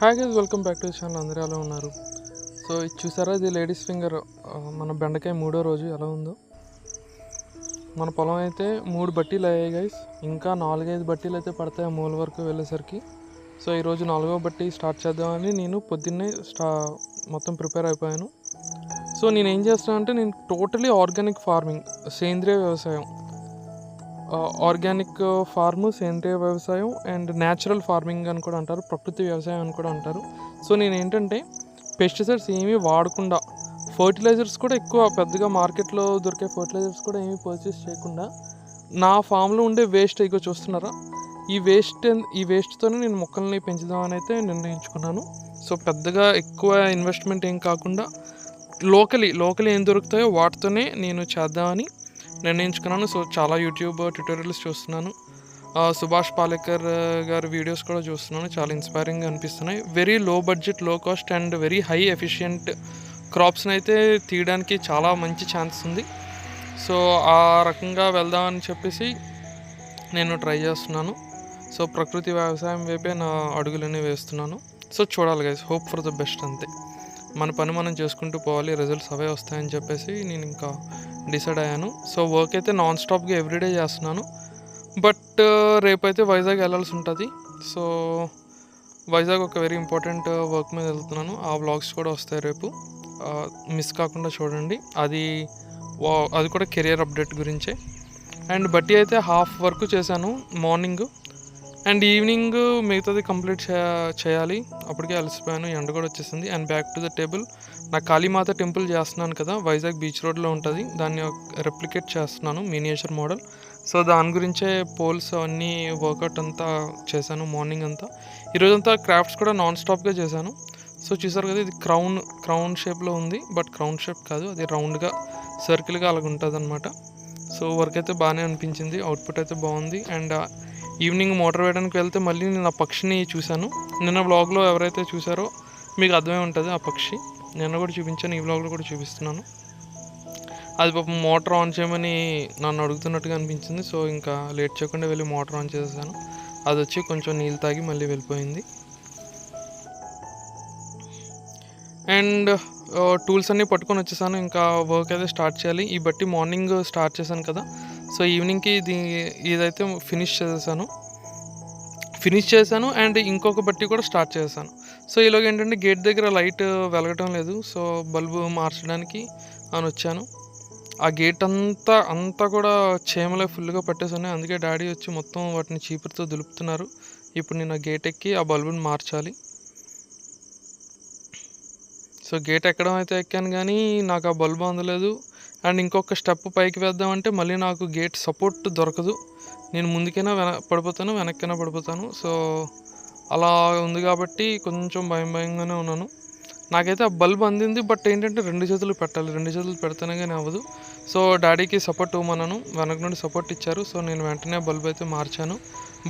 Hi guys welcome back to channel అందరూ ఎలా ఉన్నారు? సో ఇది చూసారా? ఇది లేడీస్ ఫింగర్ మన బెండకాయ మూడో రోజు ఎలా ఉందో. మన పొలం అయితే మూడు బట్టీలు అయ్యాయి గైస్ ఇంకా నాలుగైదు బట్టీలు అయితే పడతాయి మూల వరకు వెళ్ళేసరికి. సో ఈరోజు నాలుగో బట్టి స్టార్ట్ చేద్దామని నేను పొద్దున్నే స్టా మొత్తం ప్రిపేర్ అయిపోయాను. సో నేను ఏం చేస్తాను అంటే నేను టోటలీ ఆర్గానిక్ ఫార్మింగ్ సేంద్రియ వ్యవసాయం. ఆర్గానిక్ ఫార్మ్ సేంద్రియ వ్యవసాయం అండ్ న్యాచురల్ ఫార్మింగ్ అని కూడా అంటారు ప్రకృతి వ్యవసాయం అని కూడా అంటారు. సో నేను ఏంటంటే పెస్టిసైడ్స్ ఏమీ వాడకుండా ఫర్టిలైజర్స్ కూడా ఎక్కువ పెద్దగా మార్కెట్లో దొరికే ఫర్టిలైజర్స్ కూడా ఏమీ పర్చేస్ చేయకుండా నా ఫామ్లో ఉండే వేస్ట్ ఇగో చూస్తున్నారా? ఈ వేస్ట్ ఈ వేస్ట్తోనే నేను మొక్కల్ని పెంచుదామని అయితే నిర్ణయించుకున్నాను. సో పెద్దగా ఎక్కువ ఇన్వెస్ట్మెంట్ ఏం కాకుండా లోకలీ లోకలీ ఏం దొరుకుతాయో వాటితోనే నేను చేద్దామని నిర్ణయించుకున్నాను. సో చాలా యూట్యూబ్ ట్యూటోరియల్స్ చూస్తున్నాను. సుభాష్ పాలేకర్ గారి వీడియోస్ కూడా చూస్తున్నాను. చాలా ఇన్స్పైరింగ్గా అనిపిస్తున్నాయి. వెరీ లో బడ్జెట్లో cost and very high efficient క్రాప్స్ని అయితే తీయడానికి చాలా మంచి ఛాన్స్ ఉంది. సో ఆ రకంగా వెళ్దామని చెప్పేసి నేను ట్రై చేస్తున్నాను. సో ప్రకృతి వ్యవసాయం వైపే నా అడుగులన్నీ వేస్తున్నాను. సో చూడాలి guys hope for the best అంతే. మన పని మనం చేసుకుంటూ పోవాలి రిజల్ట్స్ అవే వస్తాయని చెప్పేసి నేను ఇంకా డిసైడ్ అయ్యాను. సో వర్క్ అయితే నాన్ స్టాప్గా ఎవ్రీడే చేస్తున్నాను. బట్ uh, రేపైతే వైజాగ్ వెళ్ళాల్సి ఉంటుంది. సో వైజాగ్ ఒక వెరీ ఇంపార్టెంట్ వర్క్ మీద వెళ్తున్నాను. ఆ వ్లాగ్స్ కూడా వస్తాయి రేపు. Uh, మిస్ కాకుండా చూడండి. అది వా- అది కూడా కెరియర్ అప్డేట్ గురించే. అండ్ బట్టి అయితే హాఫ్ వర్క్ చేశాను మార్నింగ్ అండ్ ఈవినింగ్ మిగతాది కంప్లీట్ చేయాలి. అప్పటికే అలసిపోయాను. ఎండ కూడా వచ్చేసింది. And back to the table. నా కాళీమాత టెంపుల్ చేస్తున్నాను కదా. వైజాగ్ బీచ్ రోడ్లో ఉంటుంది. దాన్ని రెప్లికేట్ చేస్తున్నాను. Miniature model. సో దాని గురించే పోల్స్ అన్నీ వర్కౌట్ అంతా చేశాను మార్నింగ్ అంతా. ఈరోజంతా క్రాఫ్ట్స్ కూడా నాన్ స్టాప్గా చేశాను. సో చూసారు కదా ఇది క్రౌన్ క్రౌన్ షేప్లో ఉంది. బట్ క్రౌన్ షేప్ కాదు. అది రౌండ్గా సర్కిల్గా అలాగ ఉంటుంది అనమాట సో వర్క్ అయితే బాగానే అనిపించింది. అవుట్పుట్ అయితే బాగుంది. అండ్ ఈవినింగ్ మోటార్ వేయడానికి వెళ్తే మళ్ళీ నేను ఆ పక్షిని చూశాను. నిన్న బ్లాగ్లో ఎవరైతే చూసారో మీకు అర్థమై ఉంటుంది ఆ పక్షి. నిన్న కూడా చూపించాను ఈ బ్లాగ్లో కూడా చూపిస్తున్నాను. అది పాపం మోటార్ ఆన్ చేయమని నన్ను అడుగుతున్నట్టుగా అనిపించింది. సో ఇంకా లేట్ చేయకుండా వెళ్ళి మోటార్ ఆన్ చేసేసాను. అది వచ్చి కొంచెం నీళ్ళు తాగి మళ్ళీ వెళ్ళిపోయింది. అండ్ టూల్స్ అన్నీ పట్టుకొని వచ్చేసాను. ఇంకా వర్క్ అయితే స్టార్ట్ చేయాలి. ఈ బట్టి మార్నింగ్ స్టార్ట్ చేశాను కదా. సో ఈవినింగ్కి ఇది ఇదైతే ఫినిష్ చేసేసాను. ఫినిష్ చేశాను అండ్ ఇంకొక బట్టి కూడా స్టార్ట్ చేశాను సో ఈలోగా ఏంటంటే గేట్ దగ్గర లైట్ వెలగటం లేదు. సో బల్బు మార్చడానికి అని వచ్చాను. ఆ గేట్ అంతా అంతా కూడా చేమలే ఫుల్గా పట్టేసాను అందుకే డాడీ వచ్చి మొత్తం వాటిని చీపురుతో దులుపుతున్నారు. ఇప్పుడు నేను ఆ గేట్ ఎక్కి ఆ బల్బుని మార్చాలి. సో గేట్ ఎక్కడం అయితే ఎక్కాను కానీ నాకు ఆ బల్బు అందలేదు. అండ్ ఇంకొక స్టెప్ పైకి వేద్దామంటే మళ్ళీ నాకు గేట్ సపోర్ట్ దొరకదు. నేను ముందుకైనా వెన పడిపోతాను వెనక్కైనా పడిపోతాను. సో అలా ఉంది కాబట్టి కొంచెం భయం భయంగానే ఉన్నాను. నాకైతే ఆ బల్బ్ అందింది బట్ ఏంటంటే రెండు చేతులు పెట్టాలి. రెండు చేతులు పెడితేనే కానీ అవ్వదు. సో డాడీకి సపోర్ట్ ఇవ్వమన్నాను. వెనక నుండి సపోర్ట్ ఇచ్చారు. సో నేను వెంటనే బల్బ్ అయితే మార్చాను.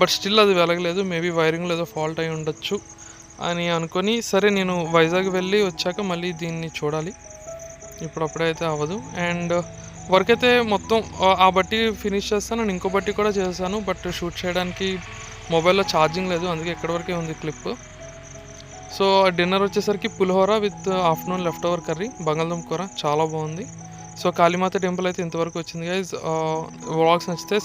బట్ స్టిల్ అది వెలగలేదు. మేబీ వైరింగ్లో ఏదో ఫాల్ట్ అయి ఉండొచ్చు అని అనుకొని సరే నేను వైజాగ్ వెళ్ళి వచ్చాక మళ్ళీ దీన్ని చూడాలి. ఇప్పుడప్పుడైతే అవ్వదు. అండ్ వర్క్ అయితే మొత్తం ఆ- ఆ బట్టి ఫినిష్ చేస్తాను నేను ఇంకో బట్టి కూడా చేశాను బట్ షూట్ చేయడానికి మొబైల్లో ఛార్జింగ్ లేదు అందుకే ఎక్కడి వరకే ఉంది క్లిప్. సో డిన్నర్ వచ్చేసరికి పులిహోర with afternoon left over curry బంగాళదుంప కూర చాలా బాగుంది. సో కాళీమాత టెంపుల్ అయితే ఇంతవరకు వచ్చింది గైజ్ వ్లాగ్స్ నచ్చితే